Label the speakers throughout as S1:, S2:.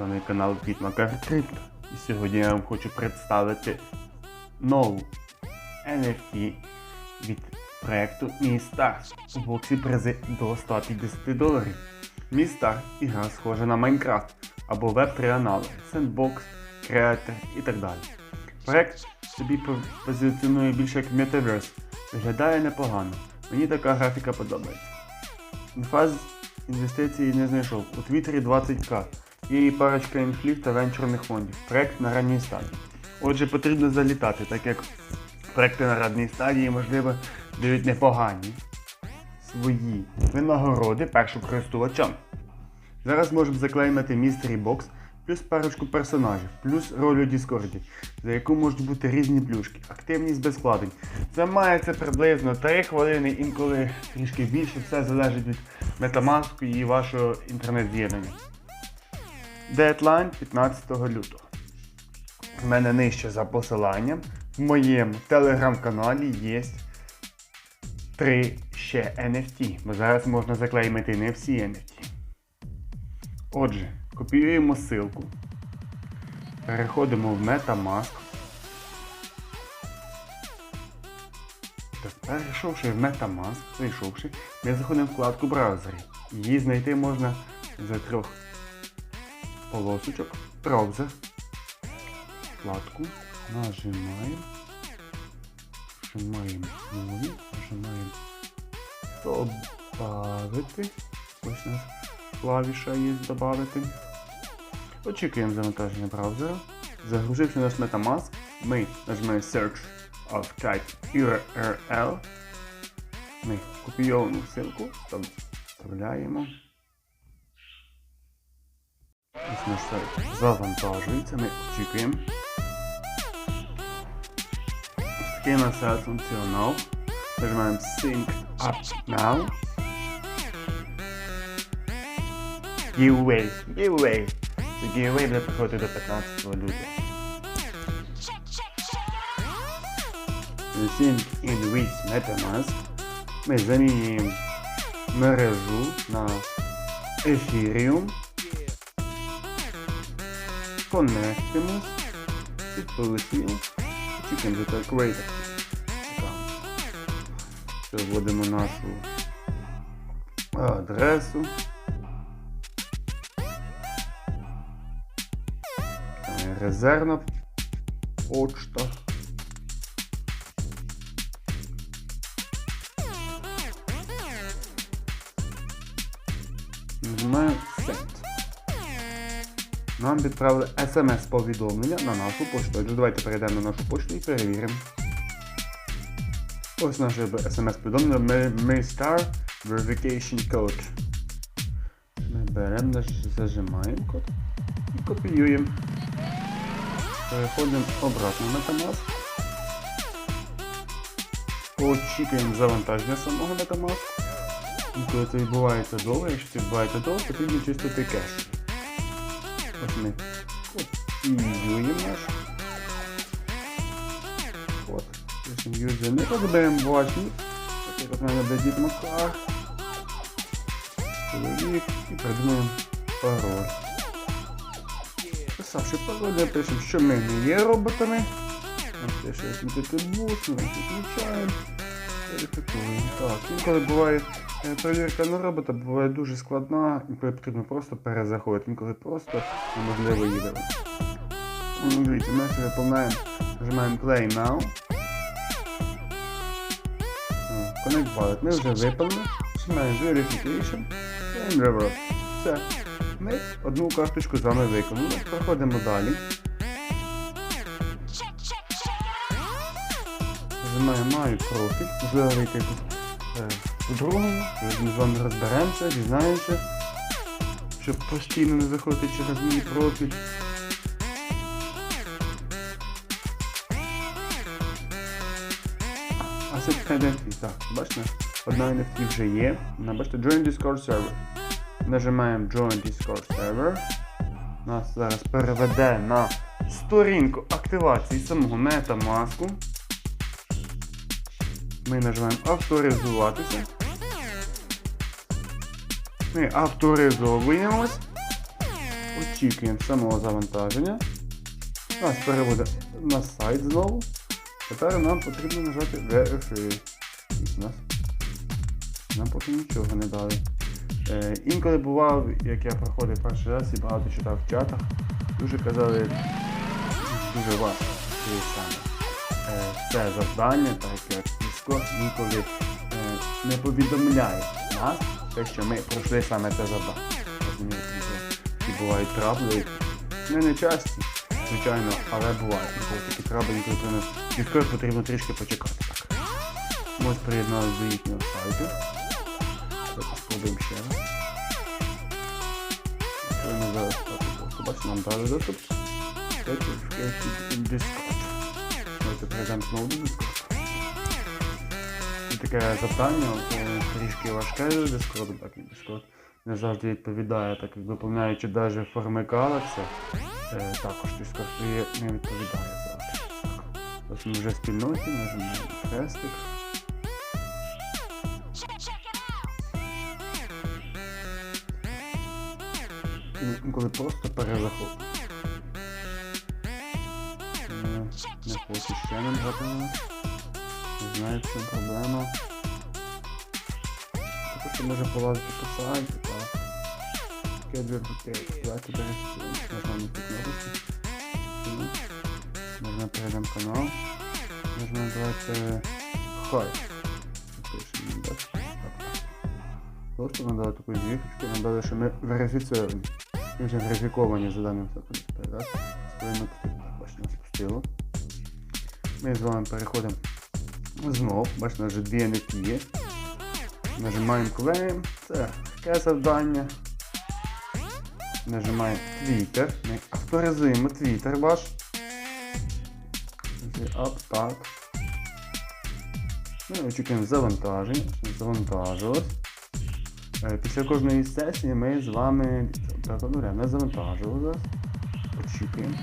S1: вами канал Квітмакар Крипто. І сьогодні я вам хочу представити нову NFT від проекту Містар у боксі призи до 150 доларів. Містар ігра схожа на Майнкрафт або Web3 аналоги, Sandbox, Creator і так далі. Проект собі позиціонує більше як Metaverse. Виглядає непогано. Мені така графіка подобається. Інфаз інвестицій не знайшов. У Твіттері 20к. І парочка інфлів та венчурних фондів. Проект на ранній стадії. Отже, потрібно залітати, так як проекти на ранній стадії, можливо, дають непогані свої винагороди першокористувачам. Зараз можемо заклеймити Mystery Box, плюс парочку персонажів, плюс роль у Діскорді, за яку можуть бути різні плюшки, активність без вкладень. Займається приблизно 3 хвилини, інколи трішки більше, все залежить від Metamask і вашого інтернет-з'єднання. Дедлайн 15 лютого. У мене нижче за посиланням. В моєму телеграм-каналі є три ще NFT, бо зараз можна заклеймити не всі NFT. Отже, копіюємо ссылку. Переходимо в Metamask. Перейшовши в Metamask, зайшовши, ми заходимо в вкладку браузері. Її знайти можна за трьох полосочок. Браузер. Вкладку. Нажимаємо. Нажимаємо нові. Нажимаємо добавити. Ось у нас клавіша є добавити. Очікуємо завантаження браузера. Загрузивши наш Metamask, ми нажимаємо Search of Type URL. Ми копійовану ссылку вставляємо. Наш сайт завантажується, ми очікуємо. Ось такий у нас сайт функціонал. Нажимаємо Sync Up Now. Giveaway. Giveaway. Це giveaway буде проходити до 15 лютого. Sync in with MetaMask. Ми замінюємо мережу на Ethereum. Коннектимось. Підписуємо. тільки так Create. Все, вводимо нашу адресу. Резервна почта. Нам відправили смс-повідомлення на нашу пошту. Отже, давайте перейдемо на нашу пошту і перевіримо. Ось наше смс-повідомлення Ми- ми Star Verification Code. Ми беремо, зажимаємо код і копіюємо. Переходимо обратно на Metamask. Очікуємо завантаження самого Metamask. І коли це відбувається довго, якщо це відбувається довго, потрібно чистити кеш. Ось ми копіюємо код. Пишемо user не розберемо бачимо. Так як от мене Дід Макар. Чоловік і придумаємо пароль. Писавши пароль, ми пишемо, що ми не є роботами. Нам пише, як тут бус, ми підключаємо. Верифікуємо. Так, інколи буває перевірка на робота буває дуже складна, інколи потрібно просто перезаходити, інколи просто неможливо дати. Ну, Дивіться, ми це виповняємо, нажимаємо Play Now. Connect Wallet. Ми вже виповнили. Нажимаємо Verification. And Reverse. Все. Ми одну карточку з вами виконали. Проходимо далі. Нажимаємо маю профіль. Можливо вийти якось е, по-другому. Ми з вами розберемося, дізнаємося. Щоб постійно не заходити через мій профіль. А Asset Identity, так, бачите, одна NFT вже є. Бачите, Join Discord Server. Нажимаємо Join Discord Server. Нас зараз переведе на сторінку активації самого MetaMask. Ми нажимаємо авторизуватися. Ми авторизовуємось. Очікуємо самого завантаження. Нас переводе на сайт знову. Тепер нам потрібно нажати Verify. Нас нам поки нічого не дали. Е, інколи бував, як я проходив перший раз і багато читав в чатах, дуже казали, дуже важко. Е, це завдання, так як Discord інколи е, не повідомляє нас, те, що ми пройшли саме це завдання. Розумієте, такі бувають трабли. Не не часті, звичайно, але бувають. Інколи такі трабли, інколи потрібно, потрібно трішки почекати. Так. Ось приєдналися до їхнього сайту. Спробуємо ще раз. Бачите, нам дали доступ. Discord. Давайте перейдемо знову до Discord. Таке завдання, е, трішки важке Discord, так і Discord не завжди відповідає, так як доповняючи навіть форми Galaxy, е, також Discord не- не відповідає завжди. Ось ми вже в спільноті, нажимаємо хрестик. Інколи просто перезахоплює. Не, не хочу ще набрати на нас. Не знаю, в чому проблема. Тобто може полазити по сайті, так. Schedule details. Давайте перейдемо. Нажмемо тут. Ну, Можна перейдемо канал. Можна давайте хай. Так? Так. Просто надали таку звіточку, надали, що ми верифіційовані. Ми вже верифіковані за даним законом. Так? Тут, бачите, нас пустило. Ми з вами переходимо знов, бачите, вже дві є. Нажимаємо Claim, це таке завдання. Нажимаємо Twitter. Ми авторизуємо Twitter ваш. Up, так. Ну, і очікуємо завантаження. щоб Завантажилось. Е, Після кожної сесії ми з вами так, ну, реально завантажили зараз. Очікуємо.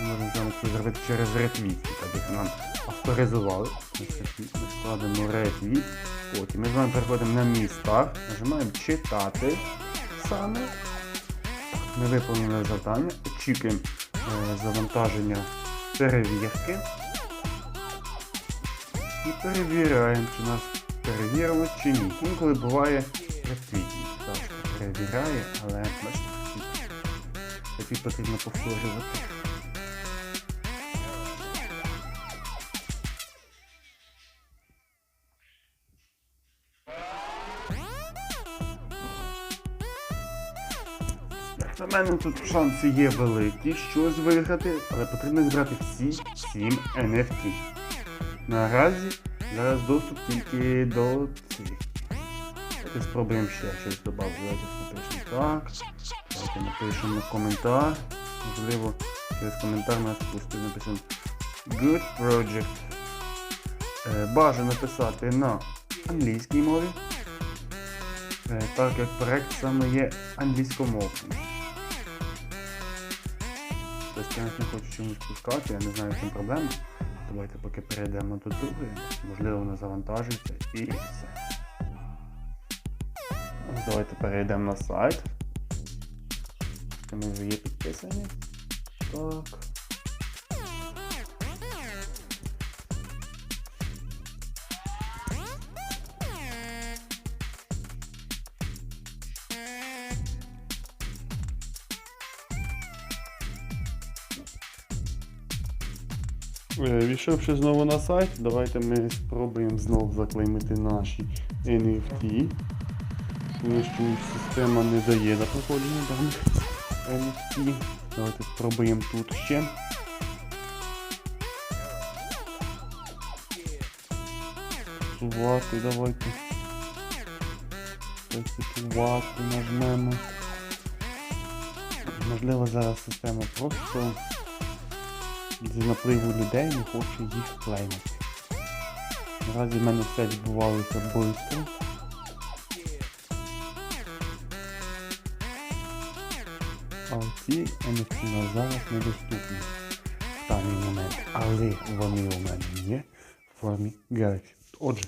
S1: Можемо це зробити через ретвіт, так як нам авторизували. Ми складемо ретвіт. Потім ми з вами переходимо на мій старт, нажимаємо читати саме. Ми виповнили завдання, очікуємо е, завантаження перевірки. І перевіряємо, чи нас перевірило чи ні. Інколи буває ретвітність. Сашка перевіряє, але бачите, ретвіт потрібно повторювати. За мене тут шанси є великі щось виграти, але потрібно збирати всі 7 NFT. Наразі зараз доступ тільки до цих. Давайте спробуємо ще щось додати. Давайте напишемо так. Давайте напишемо коментар. Можливо, через коментар нас пустить напишемо Good Project. Е, Бажано написати на англійській мові. Е, Так як проект саме є англійськомовний. Я не хочу чомусь пускати, я не знаю, в проблема. Давайте поки перейдемо до другої. Можливо, вона завантажується і все. Давайте перейдемо на сайт. Ми вже є підписані. Так. Війшовши знову на сайт, давайте ми спробуємо знову заклеймити наші NFT. Тому що система не дає на проходження даних NFT. Давайте спробуємо тут ще. Сувати давайте. Сувати нажмемо. Можливо зараз система просто з напливу людей не хоче їх клеймити. Наразі в мене все відбувалося швидко. А ці на зараз недоступні в даний момент. Але вони у мене є в формі Galaxy. Отже,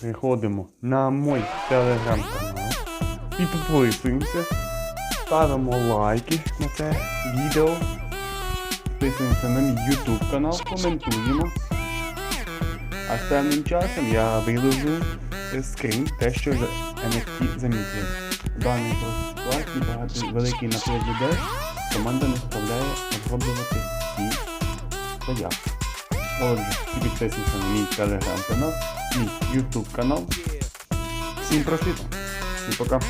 S1: Приходимо на мій телеграм-канал. Підписуємося. Ставимо лайки на це відео. Підписуємося на мій YouTube канал, коментуємо. А певним часом я виложу е, скрін, те, що NFT замітили. Даний класний, багато великий наплив людей. Команда не вставляє оброблювати ці заявки. Отже, і підписуйся на мій телеграм-канал, мій YouTube канал. Всім просвіту. Всім пока.